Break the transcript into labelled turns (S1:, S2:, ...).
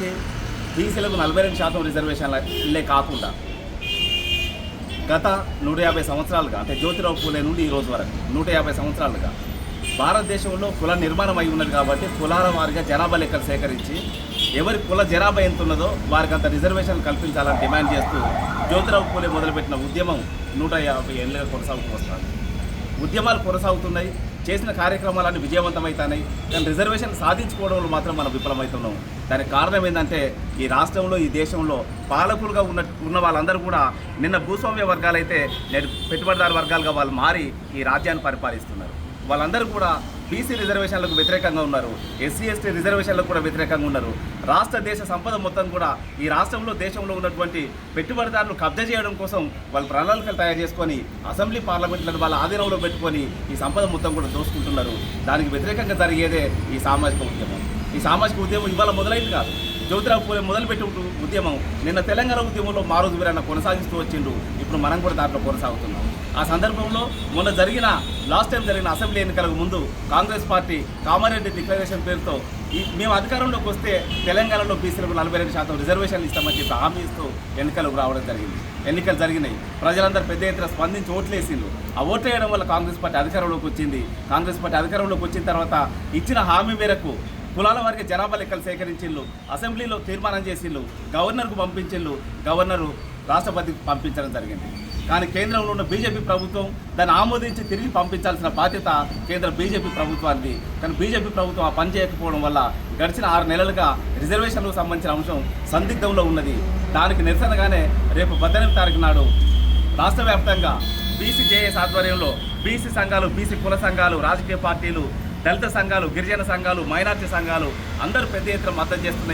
S1: వారికి బీసీలకు నలభై రెండు శాతం రిజర్వేషన్లే కాకుండా గత నూట యాభై సంవత్సరాలుగా అంటే జ్యోతిరావు పూలే నుండి ఈ రోజు వరకు నూట యాభై సంవత్సరాలుగా భారతదేశంలో కుల నిర్మాణం అయి ఉన్నది కాబట్టి కులాల వారిగా జనాభా లెక్కలు సేకరించి ఎవరి కుల జనాభా ఎంత ఉన్నదో వారికి అంత రిజర్వేషన్ కల్పించాలని డిమాండ్ చేస్తూ జ్యోతిరావు పూలే మొదలుపెట్టిన ఉద్యమం నూట యాభై ఏళ్ళుగా కొనసాగుతూ వస్తుంది. ఉద్యమాలు కొనసాగుతున్నాయి. చేసిన కార్యక్రమాలన్నీ విజయవంతమవుతున్నాయి కానీ రిజర్వేషన్ సాధించుకోవడంలో మాత్రం మనం విఫలమవుతున్నాం దానికి కారణం ఏంటంటే ఈ రాష్ట్రంలో ఈ దేశంలో పాలకులుగా ఉన్న ఉన్న వాళ్ళందరూ కూడా నిన్న భూస్వామ్య వర్గాలైతే నేడు పెట్టుబడిదారు వర్గాలుగా వాళ్ళు మారి ఈ రాజ్యాన్ని పరిపాలిస్తున్నారు. వాళ్ళందరూ కూడా బీసీ రిజర్వేషన్లకు వ్యతిరేకంగా ఉన్నారు. ఎస్సీ ఎస్టీ రిజర్వేషన్లకు కూడా వ్యతిరేకంగా ఉన్నారు. రాష్ట్ర దేశ సంపద మొత్తం కూడా ఈ రాష్ట్రంలో దేశంలో ఉన్నటువంటి పెట్టుబడిదారులు కబ్జా చేయడం కోసం వాళ్ళు ప్రణాళికలు తయారు చేసుకొని అసెంబ్లీ పార్లమెంట్లను వాళ్ళ ఆధీనంలో పెట్టుకొని ఈ సంపద మొత్తం కూడా దోసుకుంటున్నారు. దానికి వ్యతిరేకంగా జరిగేదే ఈ సామాజిక ఉద్యమం. ఈ సామాజిక ఉద్యమం ఇవాళ మొదలైంది కాదు. జ్యోతిరావు పూలే మొదలుపెట్టి ఉద్యమం నిన్న తెలంగాణ ఉద్యమంలో మారోజు వీరన్న కొనసాగిస్తూ వచ్చిండు ఇప్పుడు మనం కూడా దాంట్లో కొనసాగుతున్నాం. ఆ సందర్భంలో మొన్న జరిగిన లాస్ట్ టైం జరిగిన అసెంబ్లీ ఎన్నికలకు ముందు కాంగ్రెస్ పార్టీ కామారెడ్డి డిక్లరేషన్ పేరుతో ఈ మేము అధికారంలోకి వస్తే తెలంగాణలో బీసీలకు నలభై రెండు శాతం రిజర్వేషన్లు ఇస్తామని చెప్పి హామీ ఇస్తూ ఎన్నికలకు రావడం జరిగింది. ఎన్నికలు జరిగినాయి. ప్రజలందరూ పెద్ద ఎత్తున స్పందించి ఓట్లేసిండ్రు. ఆ ఓట్లు వేయడం వల్ల కాంగ్రెస్ పార్టీ అధికారంలోకి వచ్చింది. కాంగ్రెస్ పార్టీ అధికారంలోకి వచ్చిన తర్వాత ఇచ్చిన హామీ మేరకు కులాల వారికి జనాభా లెక్కలు సేకరించిళ్ళు అసెంబ్లీలో తీర్మానం చేసిళ్ళు గవర్నర్కు పంపించిళ్ళు గవర్నరు రాష్ట్రపతికి పంపించడం జరిగింది. కానీ కేంద్రంలో ఉన్న బీజేపీ ప్రభుత్వం దాన్ని ఆమోదించి తిరిగి పంపించాల్సిన బాధ్యత కేంద్ర బీజేపీ ప్రభుత్వానికి కానీ బీజేపీ ప్రభుత్వం ఆ పని చేయకపోవడం వల్ల గడిచిన ఆరు నెలలుగా రిజర్వేషన్లకు సంబంధించిన అంశం సందిగ్ధంలో ఉన్నది. దానికి నిరసనగానే రేపు పద్దెనిమిది తారీఖు నాడు రాష్ట్ర వ్యాప్తంగా బీసీజేఎస్ ఆధ్వర్యంలో బీసీ సంఘాలు బీసీ కుల సంఘాలు రాజకీయ పార్టీలు దళిత సంఘాలు గిరిజన సంఘాలు మైనార్టీ సంఘాలు అందరూ పెద్ద ఎత్తున మద్దతు చేస్తున్న